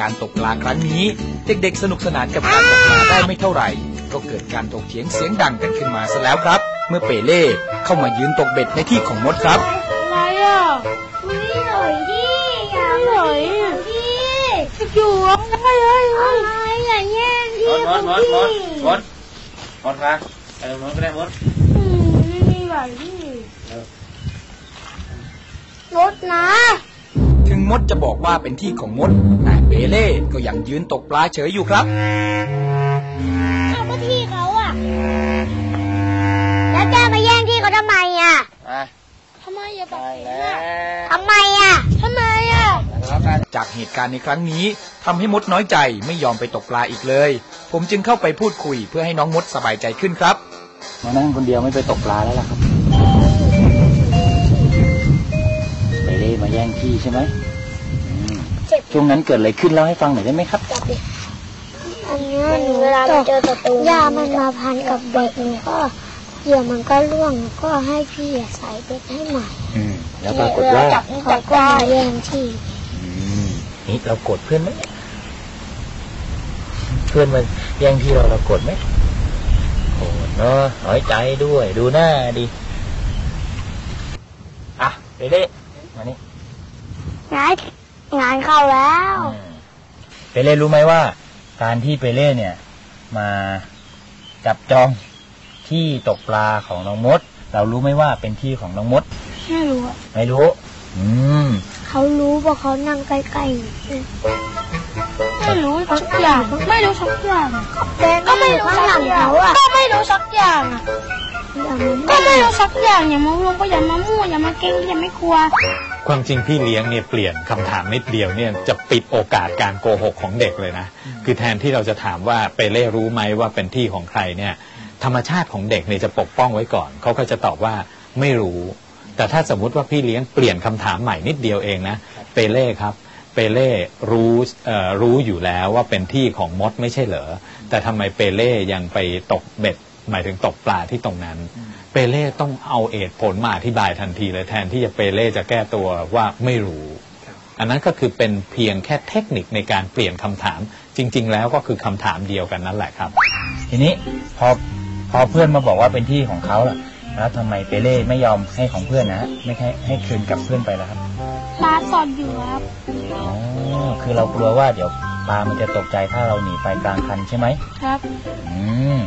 การตกปลาครั้งนี้ เด็กๆ สนุกสนานกับการตกปลาได้ไม่เท่าไหร่ ก็เกิดการถกเถียงเสียงดังกันขึ้นมาซะแล้วครับ เมื่อเปเล่เข้ามายืนตกเบ็ดในที่ของมดครับอะไรอะไม่หน่อยดิอย่าไหนอะดิอยู่อะไรเอ้ยเอ้ยอะไรอย่าแย่งที่มดมดมดมดมดมดมาไปตรงโน้นก็ได้มดอืมไม่มีไหลที่รถนะถึง มดจะบอกว่าเป็นที่ของมดแต่เปเล่ก็ยังยืนตกปลาเฉยอยู่ครับเอาก็ที่เขาอะแล้วแกมาแย่งที่เขาทำไมอะไปทำไมอย่าตัดได้สินแล้อะวทำไมอะทำไมอะแล้วกันจากเหตุการณ์ในครั้งนี้ทำให้มดน้อยใจไม่ยอมไปตกปลาอีกเลย ผมจึงเข้าไปพูดคุยเพื่อให้น้องมดสบายใจขึ้นครับมานั่งคนเดียวไม่ไปตกปลาแล้วล่ะครับ ไปเล่มาแย่งที่ใช่ไหมอืมเจ็บ ช่วงนั้นเกิดอะไรขึ้นเล่าให้ฟังหน่อยได้ไหมครับ อันนี้หนูเวลาเจอศัตรูหญ้ามันมาพันกับเบ็ดหนูก็เหยื่อมันก็ร่วงหนูก็ให้พี่อะใส่เบ็ดให้ใหม่อืม แล้วปรากฏว่าเขาก็มาแย่งที่อืมนี่เราโกรธเพื่อนไหมเพื่อนมันแย่งที่เราเราโกรธไหมโกรธเนาะน้อยใจด้วย ดูหน้าดิอะไปเล่มานี่งาน งานเข้าแล้วอืมเปเล่รู้ไหมว่า การที่เปเล่เนี่ย มาจับจองที่ตกปลาของน้องมด เรารู้ไหมว่าเป็นที่ของน้องมด ไม่รู้อะไม่รู้ อืมเขารู้เพราะเขานั่งใกล้ๆหนูไม่รู้สักอย่างไม่รู้สักอย่างอะก็ไม่รู้ข้างหลังเขาอะก็ไม่รู้สักอย่างอะอย่ามาก็ไม่รู้สักอย่างอย่ามาลงก็อย่ามามั่วอย่ามาเก่งอย่าไม่กลัว ความจริงพี่เลี้ยงเนี่ยเปลี่ยนคำถามนิดเดียวเนี่ยจะปิดโอกาสการโกหกของเด็กเลยนะ คือแทนที่เราจะถามว่าเปเล่รู้ไหมว่าเป็นที่ของใครเนี่ยธรรมชาติของเด็กเนี่ยจะปกป้องไว้ก่อน เขาก็จะตอบว่าไม่รู้ แต่ถ้าสมมุติว่าพี่เลี้ยงเปลี่ยนคำถามใหม่นิดเดียวเองนะเปเล่ครับเปเล่รู้เอ่อรู้อยู่แล้วว่าเป็นที่ของมดไม่ใช่เหรอแต่ทำไมเปเล่ยังไปตกเบ็ด หมายถึงตกปลาที่ตรงนั้น เปเล่ต้องเอาเอตผลมาอธิบายทันทีเลยแทนที่จะเปเล่จะแก้ตัวว่าไม่รู้ อันนั้นก็คือเป็นเพียงแค่เทคนิคในการเปลี่ยนคำถาม จริง ๆ แล้วก็คือคำถามเดียวกันนั่นแหละครับ ทีนี้พอพอเพื่อนมาบอกว่าเป็นที่ของเขาล่ะแล้วทำไมเปเล่ไม่ยอมให้ของเพื่อนนะไม่ให้ให้คืนกับเพื่อนไปแล้วครับปลาสอดอยู่ครับอ๋อคือเรากลัวว่าเดี๋ยวปลามันจะตกใจถ้าเราหนีไปกลางคันใช่ไหมครับ อืม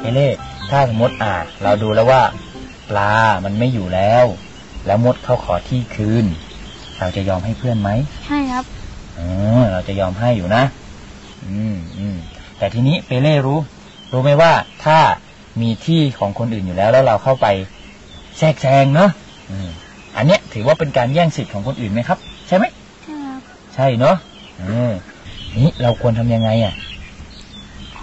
เปเล่ถ้าสมมติอ่าเราดูแล้วว่าปลามันไม่อยู่แล้ว แล้วมดเขาขอที่คืน เราจะยอมให้เพื่อนไหมใช่ครับออเราจะยอมให้อยู่นะ อืมอืมแต่ทีนี้เปเล่รู้ รู้ไหมว่าถ้ามีที่ของคนอื่นอยู่แล้ว แล้วเราเข้าไปแทรกแซงเนาะอืมอันเนี้ยถือว่าเป็นการแย่งสิทธิ์ของคนอื่นไหมครับ ใช่ไหมใช่ครับใช่เนาะเออนี่เราควรทำยังไงอะข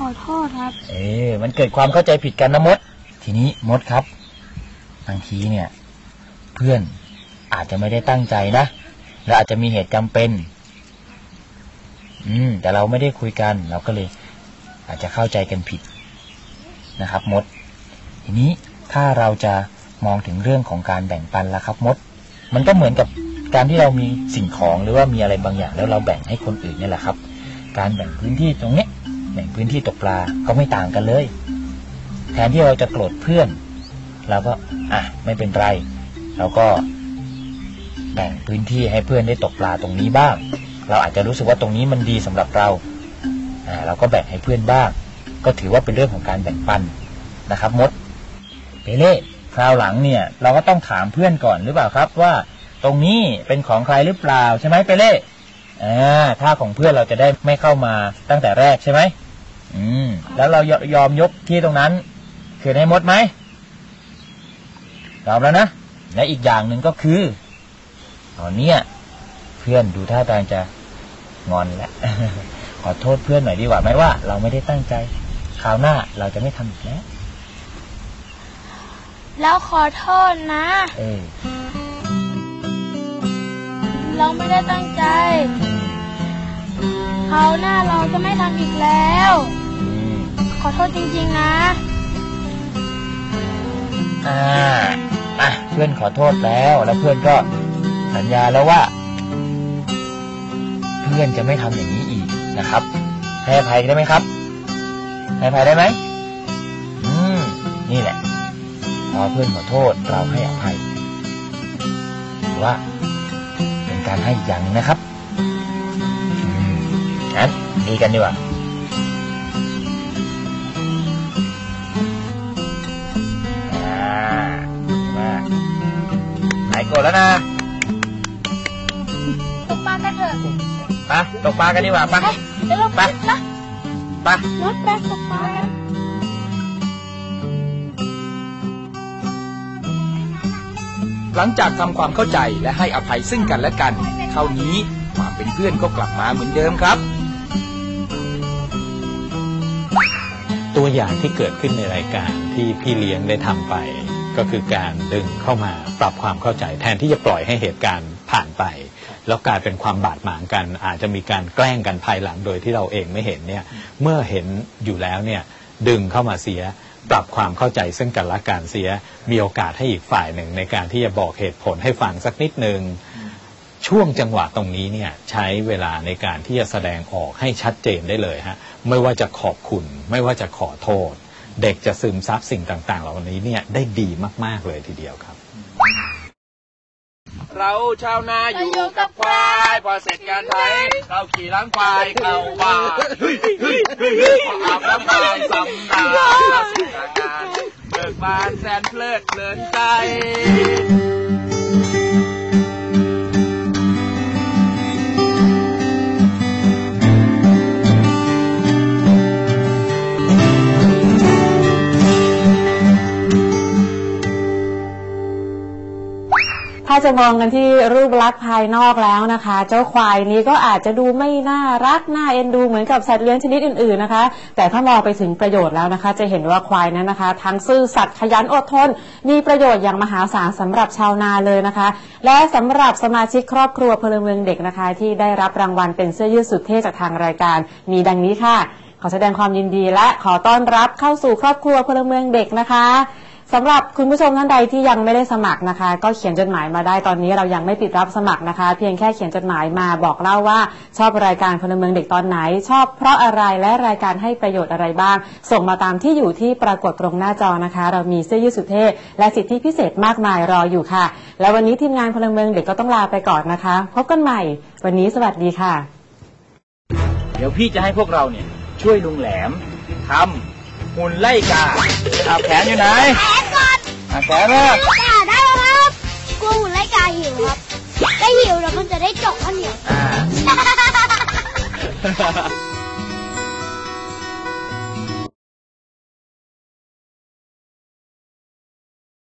อโทษครับ เออมันเกิดความเข้าใจผิดกันนะมด ทีนี้มดครับบางทีเนี่ย เพื่อนอาจจะไม่ได้ตั้งใจนะและอาจจะมีเหตุจำเป็น อืม แต่เราไม่ได้คุยกัน เราก็เลย อาจจะเข้าใจกันผิดนะครับ มด ทีนี้ถ้าเราจะมองถึงเรื่องของการแบ่งปันละครับ มด มันก็เหมือนกับการที่เรามีสิ่งของหรือว่ามีอะไรบางอย่าง แล้วเราแบ่งให้คนอื่นเนี่ยแหละครับ การแบ่งพื้นที่ตรงเนี้ย แบ่งพื้นที่ตกปลาก็ไม่ต่างกันเลย แทนที่เราจะโกรธเพื่อนเราก็อะไม่เป็นไรเราก็แบ่งพื้นที่ให้เพื่อนได้ตกปลาตรงนี้บ้าง เราอาจจะรู้สึกว่าตรงนี้มันดีสำหรับเราอ่าเราก็แบ่งให้เพื่อนบ้าง ก็ถือว่าเป็นเรื่องของการแบ่งปันนะครับ มดเปเล่คราวหลังเนี่ย เราก็ต้องถามเพื่อนก่อนหรือเปล่าครับ ว่าตรงนี้เป็นของใครหรือเปล่าใช่ไหมเปเล่อ่าถ้าของเพื่อนเราจะได้ไม่เข้ามาตั้งแต่แรกใช่ไหม อืมแล้วเรายยอมยกที่ตรงนั้นคืนให้มดไหมยอมแล้วนะ และอีกอย่างหนึ่งก็คือตอนเนี้ยเพื่อนดูท่าทางจะงอนแล้วขอโทษเพื่อนหน่อยดีกว่าไหมว่า เราไม่ได้ตั้งใจคราวหน้าเราจะไม่ทำอีกแล้วแล้วขอโทษนะเออเราไม่ได้ตั้งใจคราวหน้าเราจะไม่ทำอีกแล้วอืม ขอโทษจริง ๆ นะอ่าอะเพื่อนขอโทษแล้วแล้วเพื่อนก็สัญญาแล้วว่า เพื่อนจะไม่ทำอย่างนี้อีกนะครับให้อภัยได้ไหมครับให้อภัยได้ไหมอืมนี่แหละพอเพื่อนขอโทษเราให้อภัยว่า เป็นการให้อย่างนะครับงั้นดีกันดีกว่า โกรธแล้วนะตกปลากันเถอะไปตกปลากันดีกว่าไปเดี๋ยวเราไปนะไปรถแป๊บตกปลากันหลังจากทำความเข้าใจและให้อภัยซึ่งกันและกัน เท่านี้ความเป็นเพื่อนก็กลับมาเหมือนเดิมครับ ตัวอย่างที่เกิดขึ้นในรายการที่พี่เลี้ยงได้ทำไป ก็คือการดึงเข้ามาปรับความเข้าใจ แทนที่จะปล่อยให้เหตุการณ์ผ่านไป แล้วกลายเป็นความบาดหมางกัน อาจจะมีการแกล้งกันภายหลังโดยที่เราเองไม่เห็นเนี่ยเมื่อเห็นอยู่แล้วเนี่ยดึงเข้ามาเสียปรับความเข้าใจซึ่งกันและกันเสียมีโอกาสให้อีกฝ่ายหนึ่งในการที่จะบอกเหตุผลให้ฟังสักนิดหนึ่งช่วงจังหวะตรงนี้เนี่ยใช้เวลาในการที่จะแสดงออกให้ชัดเจนได้เลยฮะไม่ว่าจะขอบคุณ ไม่ว่าจะขอโทษ เด็กจะซึมซับสิ่งต่าง ๆ เหล่านี้เนี่ยได้ดีมากๆเลยทีเดียวครับ เราชาวนาอยู่กับควายพอเสร็จการไถเราขี่ล้างควายเข้าบ้านพออาบน้ำควายสำนาเราสร็จจากานเบิกบานแสนเพลิดเพลินใจ ถ้าจะมองกันที่รูปลักษณ์ภายนอกแล้วนะคะ เจ้าควายนี้ก็อาจจะดูไม่น่ารักน่าเอ็นดูเหมือนกับสัตว์เลี้ยงชนิดอื่นๆนะคะ แต่ถ้ามองไปถึงประโยชน์แล้วนะคะ จะเห็นว่าควายนั้นนะคะ ทั้งซื่อสัตย์ขยันอดทน มีประโยชน์อย่างมหาศาลสำหรับชาวนาเลยนะคะ และสำหรับสมาชิกครอบครัวพลเมืองเด็กนะคะ ที่ได้รับรางวัลเป็นเสื้อยืดสุดเท่จากทางรายการ มีดังนี้ค่ะ ขอแสดงความยินดีและขอต้อนรับเข้าสู่ครอบครัวพลเมืองเด็กนะคะ สำหรับคุณผู้ชมท่านใดที่ยังไม่ได้สมัครนะคะ ก็เขียนจดหมายมาได้ตอนนี้เรายังไม่ปิดรับสมัครนะคะ เพียงแค่เขียนจดหมายมาบอกเล่าว่า ชอบรายการพลเมืองเด็กตอนไหน ชอบเพราะอะไรและรายการให้ประโยชน์อะไรบ้าง ส่งมาตามที่อยู่ที่ปรากฏตรงหน้าจอนะคะ เรามีเสื้อยืดสุดเท่และสิทธิพิเศษมากมายรออยู่ค่ะ และวันนี้ทีมงานพลเมืองเด็กก็ต้องลาไปก่อนนะคะ พบกันใหม่ วันนี้สวัสดีค่ะ เดี๋ยวพี่จะให้พวกเราเนี่ยช่วยลุงแหลมทำ หุ่นไล่กาเอาแขนอยู่ไหนแขนก่อนอะแขนมาจ้าได้แล้วครับกลัวหุ่นไล่กาหิวครับได้หิวแล้วมันจะได้จกข้าวเหนียวอ่า